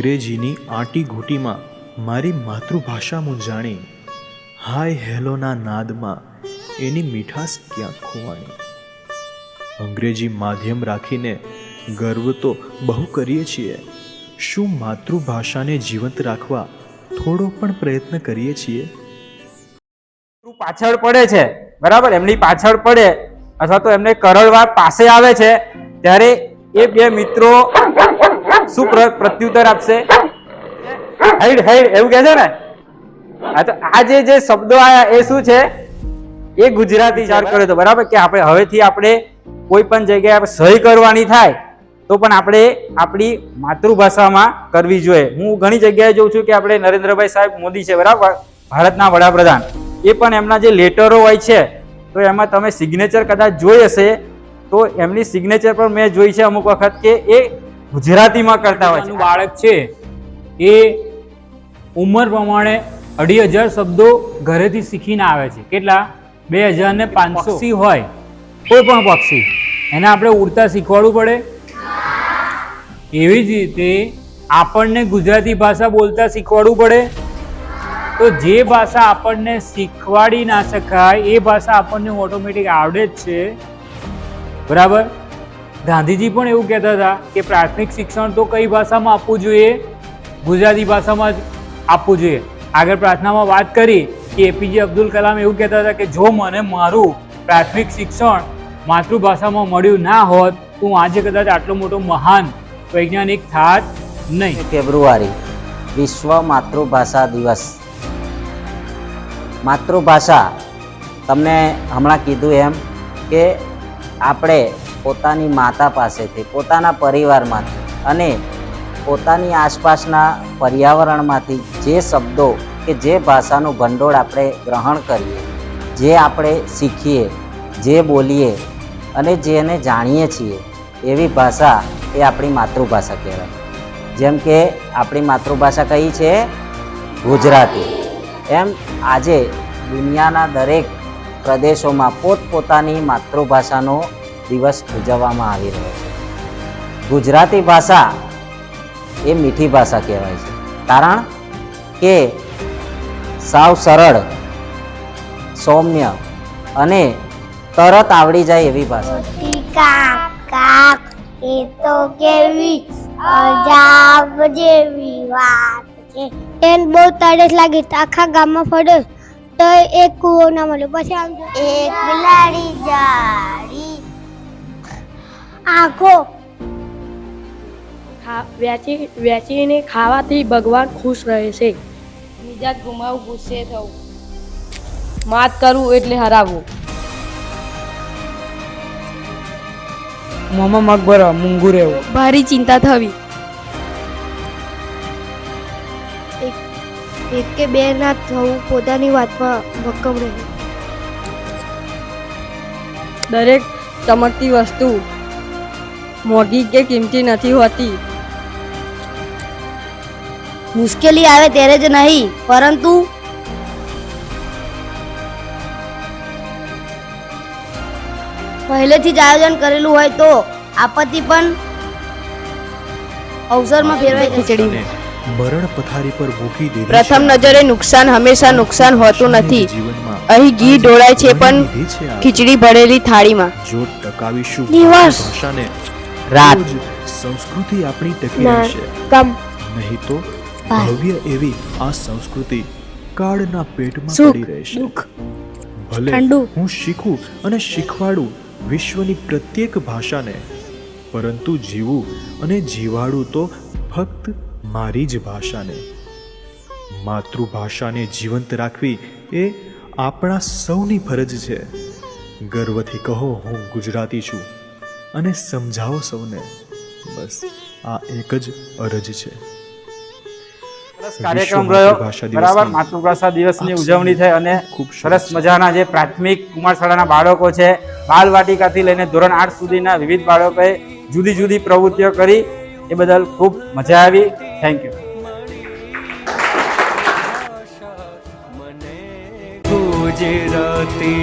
અંગ્રેજીની આંટી ઘૂંટીમાં મારી માતૃભાષા મૂંઝાણી હાય હેલોના નાદમાં એની મીઠાશ ક્યાં ખોવાણી? અંગ્રેજી માધ્યમ રાખીને ગર્વ તો બહુ કરીએ છીએ. શું માતૃભાષાને જીવંત રાખવા થોડો પણ પ્રયત્ન કરીએ છીએ? પાછળ પડે છે, બરાબર? એમની પાછળ પડે, અથવા તો એમને કરળવા પાસે આવે છે, ત્યારે એ બે મિત્રો શું પ્ર- પ્રત્યુત્તર આપશે? હાઈડ હાઈડ એવું કહે છે ને? હા તો, આ જે શબ્દો આયા, એ શું છે? એ ગુજરાતી ચાર કર્યો તો, બરાબર? કે આપણે હવેથી આપણે કોઈ પણ જગ્યાએ સહી કરવાની થાય, તો પણ આપણે આપણી માતૃભાષામાં કરવી જોઈએ. હું ઘણી જગ્યાએ જોઉં છું કે આપણે નરેન્દ્રભાઈ સાહેબ મોદી છે, બરાબર? ભારતના વડાપ્રધાન. એ પણ એમના જે લેટરો હોય છે, તો એમાં તમે સિગ્નેચર કદાચ જોઈ હશે, તો એમની સિગ્નેચર પણ મેં જોઈ છે અમુક વખત કે એ ગુજરાતીમાં કરતા હોય છે. બાળક છે એ ઉંમર પ્રમાણે અઢી હજાર શબ્દો ઘરેથી શીખીને આવે છે. કેટલા? બે હજાર ને પાંચસો. પક્ષી. હોય. કોઈ પણ પક્ષી. એને આપણે ઉડતા શીખવાડવું પડે? એવી જ રીતે આપણને ગુજરાતી ભાષા બોલતા શીખવાડવું પડે? તો જે ભાષા આપણને શીખવાડી ના શકાય એ ભાષા આપણને ઓટોમેટિક આવડે જ છે. બરાબર? ગાંધીજી પણ એવું કહેતા હતા કે પ્રાથમિક શિક્ષણ તો કઈ ભાષામાં આપવું જોઈએ? ગુજરાતી ભાષામાં જ આપવું જોઈએ. આગળ પ્રાર્થનામાં વાત કરી કે એપીજે અબ્દુલ કલામ એવું કહેતા હતા કે જો મને મારું પ્રાથમિક શિક્ષણ માતૃભાષામાં મળ્યું ના હોત, તો હું આજે કદાચ આટલો મોટો મહાન વૈજ્ઞાનિક થાત નહીં. ફેબ્રુઆરી, વિશ્વ માતૃભાષા દિવસ. માતૃભાષા, તમને હમણાં કીધું એમ કે આપણે પોતાની માતા પાસેથી, પોતાના પરિવારમાંથી અને પોતાની આસપાસના પર્યાવરણમાંથી જે શબ્દો કે જે ભાષાનું ભંડોળ આપણે ગ્રહણ કરીએ, જે આપણે શીખીએ, જે બોલીએ અને જેને જાણીએ છીએ, એવી ભાષા એ આપણી માતૃભાષા કહેવાય. જેમ કે આપણી માતૃભાષા કઈ છે? ગુજરાતી. એમ આજે દુનિયાના દરેક પ્રદેશોમાં પોતપોતાની માતૃભાષાનો દિવસ ઉજવવામાં આવી રહ્યો છે. ગુજરાતી ભાષા એ મીઠી ભાષા કહેવાય છે. કારણ કે સાવ સરળ સૌમ્ય અને તરત આવડી જાય એવી ભાષા છે. એ તો કેવી અજાબ જેવી વાત છે. એને બહુ તરસ લાગી તો આખા ગામમાં ફર્યો તો એક કૂવો ના મળ્યો. પછી આમ એક બિલાડી જાડી આંખો. ખા- વેચી વેચીને ખાવાથી ભગવાન ખુશ રહે છે. મિજાજ ગુમાવું ગુસ્સે થવું. માત કરવું એટલે હરાવવું મોમાં મગભરા મૂંગું રહેવું. ભારી ચિંતા થવી. એક કે બે ના થવું પોતાની વાતમાં ભક્કમ રહેવું દરેક ચમકતી વસ્તુ મોંઘી કે કિંમતી નથી હોતી મુશ્કેલી આવે ત્યારે જ નહીં પરંતુ પહેલેથી જ આયોજન કરેલું હોય તો આપત્તિ પણ અવસરમાં ફેરવાઈ ખીચડી મરણ પથારી પર મૂકી દીધી પ્રથમ નજરે નુકસાન હંમેશા નુકસાન હોતું નથી અહીં ઘી ઢોળાય છે પણ. ખીચડી ભરેલી થાળીમાં જો ટકાવીશું દિવસ. ભાષાને રાત. સંસ્કૃતિ આપણી ટકી રહેશે. કમ નહીં તો ભવ્ય એવી આ સંસ્કૃતિ કાળના પેટમાં પડી રહેશે. દુઃખ ભલે હું શીખું અને શીખવાડું વિશ્વની પ્રત્યેક ભાષાને પરંતુ જીવું અને જીવાડું તો ફક્ત મારી જ ભાષાને. માતૃભાષાને જીવંત રાખવી એ આપણા સૌની ફરજ છે. ગર્વથી કહો હું ગુજરાતી છું. અને સમજાવો સૌને. બસ આ એક જ અરજ છે. કાર્યક્રમ રહ્યો. બરાબર માતૃભાષા દિવસની ઉજવણી થઈ અને ખૂબ સરસ મજાના જે પ્રાથમિક કુમાર શાળાના બાળકો છે બાલ વાટિકાથી લઈને ધોરણ આઠ સુધીના વિવિધ બાળકોએ જુદી જુદી પ્રવૃત્તિઓ કરી. એ બદલ ખૂબ મજા આવી. Thank you Gujarati